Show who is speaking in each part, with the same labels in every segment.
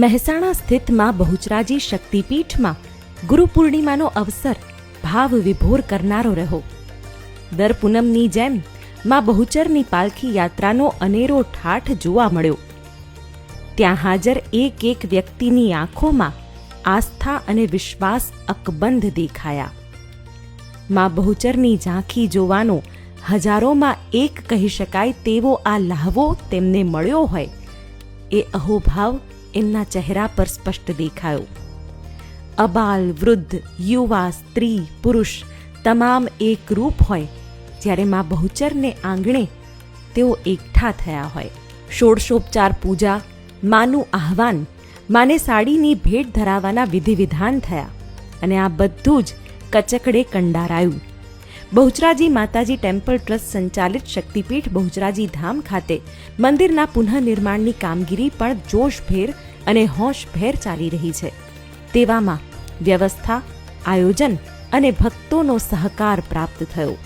Speaker 1: મહેસાણા સ્થિતમાં બહુચરાજી શક્તિપીઠમાં ગુરુ પૂર્ણિમાનો અવસર, ભાવ વિભોર કરનારો રહ્યો. દર પૂનમની જેમ માં બહુચરની પાલખી યાત્રાનો અનેરો ઠાઠ જોવા મળ્યો. ત્યાં હાજર એક એક વ્યક્તિની આંખોમાં આસ્થા અને વિશ્વાસ અકબંધ દેખાયા. માં બહુચરની ઝાંખી જોવાનો હજારોમાં એક કહી શકાય તેવો આ લહાવો તેમને મળ્યો હોય. એ અહોભાવ એમના ચહેરા પર સ્પષ્ટ દેખાયો. અબાલ, વૃદ્ધ, યુવા, સ્ત્રી, પુરુષ તમામ એક રૂપ હોય. જ્યારે મા બહુચરને આંગણે તેઓ એકઠા થયા હોય. ષોડશોપચાર પૂજા, માનું આહવાન, માને સાડીની ભેટ ધરાવવાના વિધિ વિધાન થયા. અને આ બધું જ કચકડે કંડારાયું. બહુચરાજી માતાજી ટેમ્પલ ટ્રસ્ટ સંચાલિત શક્તિપીઠ બહુચરાજી ધામ ખાતે મંદિરના પુનઃનિર્માણની કામગીરી પણ જોશભેર અને હોશભેર ચાલી રહી છે. તેવામાં વ્યવસ્થા, આયોજન અને ભક્તોનો સહકાર પ્રાપ્ત થયો.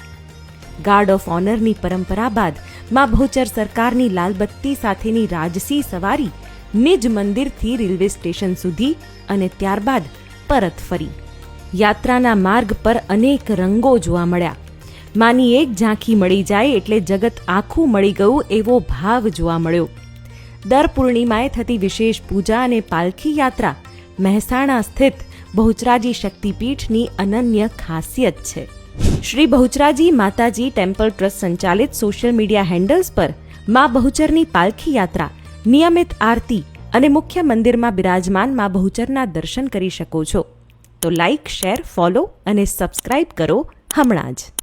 Speaker 1: ગાર્ડ ઓફ ઓનરની પરંપરા બાદ મા બહુચર સરકારની લાલબત્તી સાથેની રાજસી સવારી નિજ મંદિરથી રેલવે સ્ટેશન સુધી અને ત્યારબાદ પરત ફરી. યાત્રાના માર્ગ પર અનેક રંગો જોવા મળ્યા. માની એક ઝાંખી મળી જાય એટલે જગત આખું મળી ગયું એવો ભાવ જોવા મળ્યો. દર પૂર્ણિમાએ થતી વિશેષ પૂજા અને પાલખી યાત્રા મહેસાણા સ્થિત બહુચરાજી શક્તિપીઠની અનન્ય ખાસિયત છે. શ્રી બહુચરાજી માતાજી ટેમ્પલ ટ્રસ્ટ સંચાલિત સોશિયલ મીડિયા હેન્ડલ્સ પર મા બહુચરની પાલખી યાત્રા, નિયમિત આરતી અને મુખ્ય મંદિરમાં બિરાજમાન મા બહુચરના દર્શન કરી શકો છો. તો લાઇક શેર ફોલો અને સબસ્ક્રાઈબ કરો હમણાં જ.